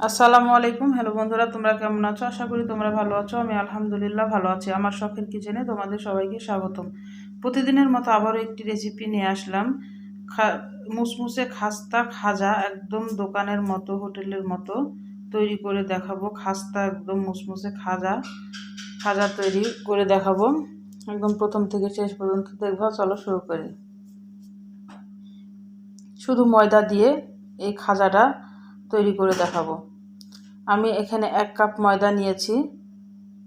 আসসালামু আলাইকুম। হ্যালো বন্ধুরা, তোমরা কেমন আছো? আশা করি তোমরা ভালো আছো। আমি আলহামদুলিল্লাহ ভালো আছি। আমার শখের কিচেনে তোমাদের সবাইকে স্বাগতম। প্রতিদিনের মতো আবারও একটি রেসিপি নিয়ে আসলাম। মুসমুসে খাস্তা খাজা একদম দোকানের মতো, হোটেলের মতো তৈরি করে দেখাবো। খাস্তা একদম মুসমুসে খাজা খাজা তৈরি করে দেখাবো। একদম প্রথম থেকে শেষ পর্যন্ত দেখব। চলো শুরু করি। শুধু ময়দা দিয়ে এই খাজাটা তৈরি করে দেখাবো। আমি এখানে এক কাপ ময়দা নিয়েছি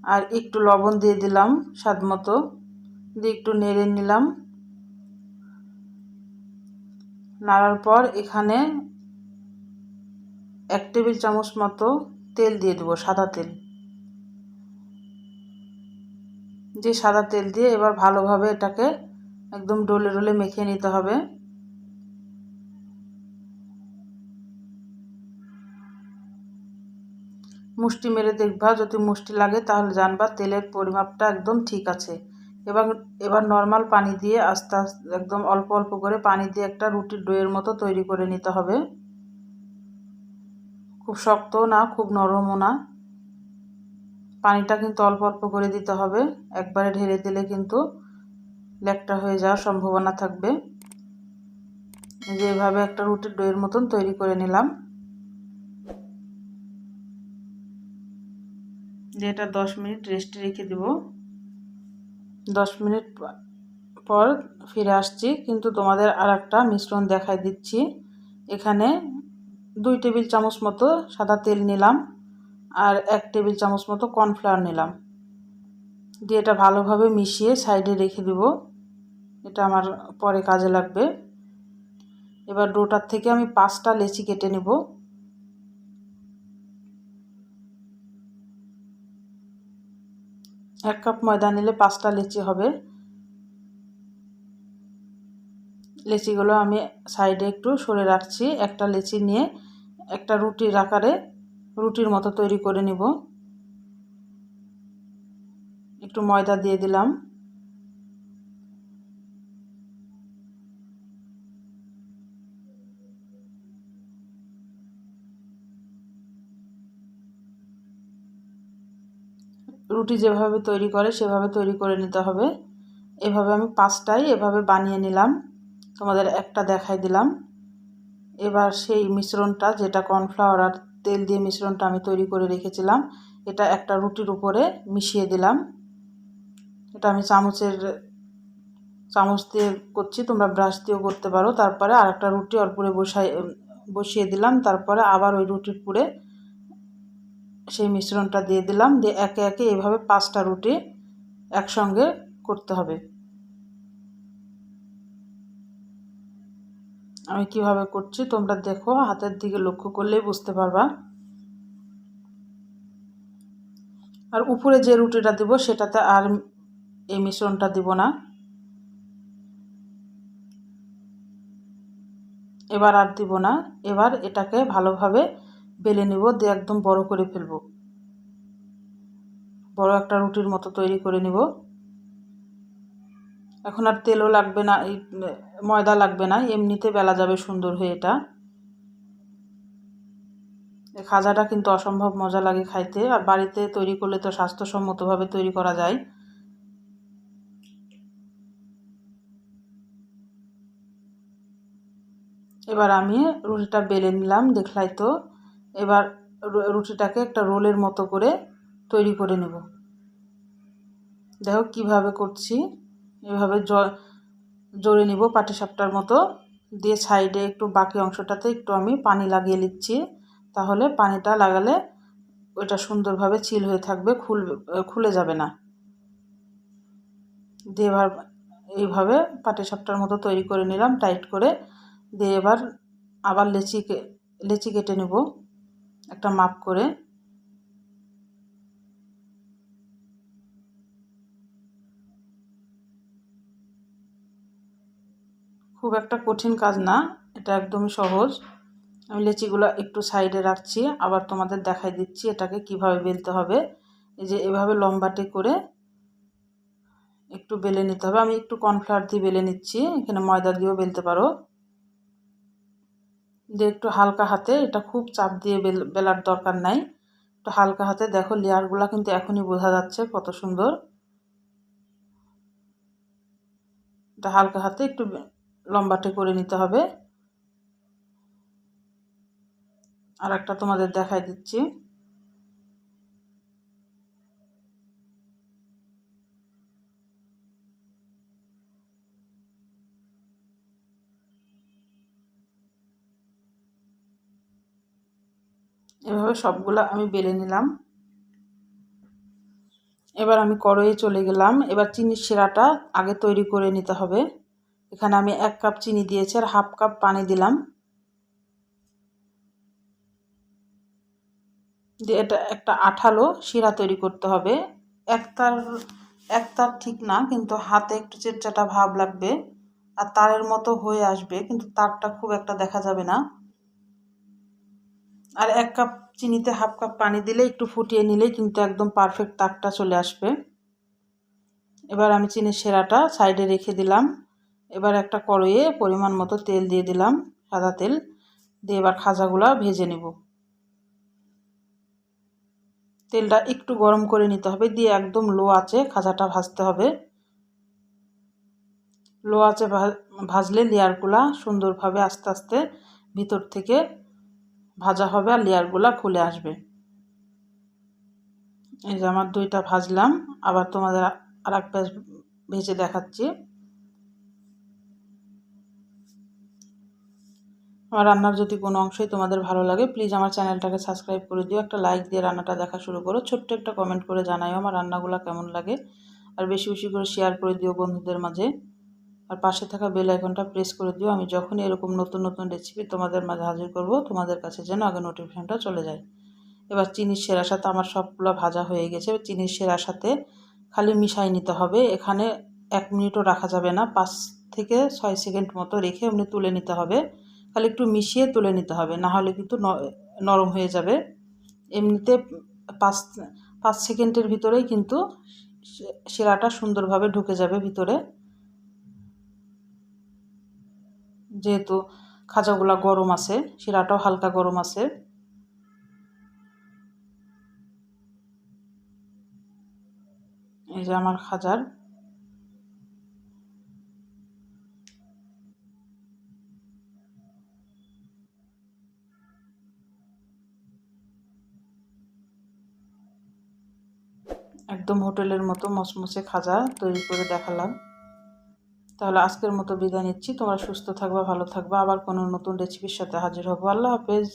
আর একটু লবণ দিয়ে দিলাম স্বাদ মতো। দিয়ে একটু নেড়ে নিলাম। নাড়ার পর এখানে এক টেবিল চামচ মতো তেল দিয়ে দেবো, সাদা তেল। যে সাদা তেল দিয়ে এবার ভালোভাবে এটাকে একদম ডোলে ডোলে মেখে নিতে হবে। মুষ্টি মেরে দেখবা, যদি মুষ্টি লাগে তাহলে জানবা তেলের পরিমাপটা একদম ঠিক আছে। এবার এবার নর্মাল পানি দিয়ে আস্তে আস্তে, একদম অল্প অল্প করে পানি দিয়ে একটা রুটির ডোয়ের মতো তৈরি করে নিতে হবে। খুব শক্তও না, খুব নরমও না। পানিটা কিন্তু অল্প অল্প করে দিতে হবে। একবারে ঢেলে দিলে কিন্তু লেকটা হয়ে যাওয়ার সম্ভাবনা থাকবে। যেভাবে একটা রুটির ডোয়ের মতন তৈরি করে নিলাম। যে এটা দশ মিনিট রেস্টে রেখে দেব। দশ মিনিট পর ফিরে আসছি, কিন্তু তোমাদের আর একটা মিশ্রণ দেখাই দিচ্ছি। এখানে দুই টেবিল চামচ মতো সাদা তেল নিলাম আর এক টেবিল চামচ মতো কর্নফ্লাওয়ার নিলাম। দিয়ে এটা ভালোভাবে মিশিয়ে সাইডে রেখে দেব। এটা আমার পরে কাজে লাগবে। এবার ডোটার থেকে আমি পাঁচটা লেচি কেটে নেব। এক কাপ ময়দা নিলে পাঁচটা লিচি হবে। লিচিগুলো আমি সাইডে একটু সরে রাখছি। একটা লিচি নিয়ে একটা রুটির আকারে রুটির মতো তৈরি করে নিব। একটু ময়দা দিয়ে দিলাম। রুটি যেভাবে তৈরি করে সেভাবে তৈরি করে নিতে হবে। এভাবে আমি পাঁচটাই এভাবে বানিয়ে নিলাম। তোমাদের একটা দেখাই দিলাম। এবার সেই মিশ্রণটা, যেটা কর্নফ্লাওয়ার আর তেল দিয়ে মিশ্রণটা আমি তৈরি করে রেখেছিলাম, এটা একটা রুটির উপরে মিশিয়ে দিলাম। এটা আমি চামচের, চামচ দিয়ে করছি, তোমরা ব্রাশ দিয়েও করতে পারো। তারপরে আর একটা রুটি অল্প বসাই, বসিয়ে দিলাম। তারপরে আবার ওই রুটির পুরে সেই মিশ্রণটা দিয়ে দিলাম, দিয়ে একে একে এভাবে পাঁচটা রুটি একসঙ্গে করতে হবে। আমি কীভাবে করছি তোমরা দেখো, হাতের দিকে লক্ষ্য করলেই বুঝতে পারবা। আর উপরে যে রুটিটা দিব, সেটাতে আর এই মিশ্রণটা দিব না। এবার আর দিব না, এবার এটাকে ভালোভাবে বেলে নিব, দিয়ে একদম বড় করে ফেলব। বড় একটা রুটির মতো তৈরি করে নিব। এখন আর তেলও লাগবে না ময়দা লাগবে না, এমনিতে বেলা যাবে সুন্দর হয়ে এটা। খাজাটা কিন্তু অসম্ভব মজা লাগে খাইতে, আর বাড়িতে তৈরি করলে তো স্বাস্থ্যসম্মতভাবে তৈরি করা যায়। এবার আমি রুটিটা বেলে নিলাম, দেখলাই তো। এবার রুটিটাকে একটা রোলের মতো করে তৈরি করে নেব। দেখো কীভাবে করছি। এভাবে জড়ে নিব পাটিসাপটার মতো। দিয়ে সাইডে একটু বাকি অংশটাতে একটু আমি পানি লাগিয়ে নিচ্ছি। তাহলে পানিটা লাগালে ওইটা সুন্দরভাবে চিল হয়ে থাকবে, খুল, খুলে যাবে না। দিয়ে এবার এইভাবে পাটিসাপটার মতো তৈরি করে নিলাম, টাইট করে। দিয়ে এবার আবার লেচি লেচি কেটে নেব। একটা মাপ করে। খুব একটা কঠিন কাজ না, এটা একদমই সহজ। আমি লেচিগুলো একটু সাইডে রাখছি, আবার তোমাদের দেখাই দিচ্ছি এটাকে কীভাবে বেলতে হবে। এই যে এভাবে লম্বাটে করে একটু বেলে নিতে হবে। আমি একটু কর্নফ্লাওয়ার দিয়ে বেলে নিচ্ছি, এখানে ময়দা দিয়েও বেলতে পারো। দিয়ে একটু হালকা হাতে, এটা খুব চাপ দিয়ে বেল- বেলার দরকার নাই। একটু হালকা হাতে দেখো, লেয়ারগুলো কিন্তু এখনই বোঝা যাচ্ছে কত সুন্দর। এটা হালকা হাতে একটু লম্বাটে করে নিতে হবে। আর একটা তোমাদের দেখাই দিচ্ছি। এভাবে সবগুলো আমি বেলে নিলাম। এবার আমি কড়াইয়ে চলে গেলাম। এবার চিনির শিরাটা আগে তৈরি করে নিতে হবে। এখানে আমি এক কাপ চিনি দিয়েছি আর হাফ কাপ পানি দিলাম। দিয়ে এটা একটা আঠালো শিরা তৈরি করতে হবে। একতার একতার ঠিক না, কিন্তু হাতে একটু চেটচাটা ভাব লাগবে। আর তারের মতো হয়ে আসবে, কিন্তু তারটা খুব একটা দেখা যাবে না। আর এক কাপ চিনিতে হাফ কাপ পানি দিলে একটু ফুটিয়ে নিলেই কিন্তু একদম পারফেক্ট তাকটা চলে আসবে। এবার আমি চিনির সেরাটা সাইডে রেখে দিলাম। এবার একটা কড়ইয়ে পরিমাণ মতো তেল দিয়ে দিলাম, সাদা তেল। দিয়ে এবার খাজাগুলা ভেজে নেব। তেলটা একটু গরম করে নিতে হবে, দিয়ে একদম লো আছে খাজাটা ভাজতে হবে। লো আছে ভাজলে লেয়ারগুলা সুন্দরভাবে আস্তে আস্তে ভিতর থেকে ভাজা হবে আর লেয়ারগুলা খুলে আসবে। এই যে আমার দুইটা ভাজলাম, আবার তোমাদের আর এক ভেজে দেখাচ্ছি। আমার রান্নার যদি কোনো অংশই তোমাদের ভালো লাগে প্লিজ আমার চ্যানেলটাকে সাবস্ক্রাইব করে দিও, একটা লাইক দিয়ে রান্নাটা দেখা শুরু করো, ছোট্ট একটা কমেন্ট করে জানাইও আমার রান্নাগুলো কেমন লাগে, আর বেশি বেশি করে শেয়ার করে দিও বন্ধুদের মাঝে। আর পাশে থাকা বেল আইকনটা প্রেস করে দিও। আমি যখনই এরকম নতুন নতুন রেসিপি তোমাদের মাঝে হাজির করব, তোমাদের কাছে যেন আগে নোটিফিকেশনটা চলে যায়। এবার চিনির সেরার সাথে আমার সবগুলো ভাজা হয়ে গেছে। চিনির সেরার সাথে খালি মিশাই নিতে হবে। এখানে এক মিনিটও রাখা যাবে না। পাঁচ থেকে ছয় সেকেন্ড মতো রেখে এমনি তুলে নিতে হবে। খালি একটু মিশিয়ে তুলে নিতে হবে। না হলে কিন্তু নরম হয়ে যাবে। এমনিতে পাঁচ পাঁচ সেকেন্ডের ভিতরেই কিন্তু শিরাটা সুন্দরভাবে ঢুকে যাবে ভিতরে। যেহেতু খাজাগুলা গরম আছে, শিরাটাও হালকা গরম আছে। এই যে আমার খাজার। একদম হোটেলের মতো মসমসে খাজা তৈরি করে দেখালাম। তাহলে আজকের মতো বিদায় নিচ্ছি। তোমরা সুস্থ থাকবা, ভালো থাকবা। আবার কোনো নতুন রেসিপির সাথে হাজির হব। আল্লাহ হাফেজ।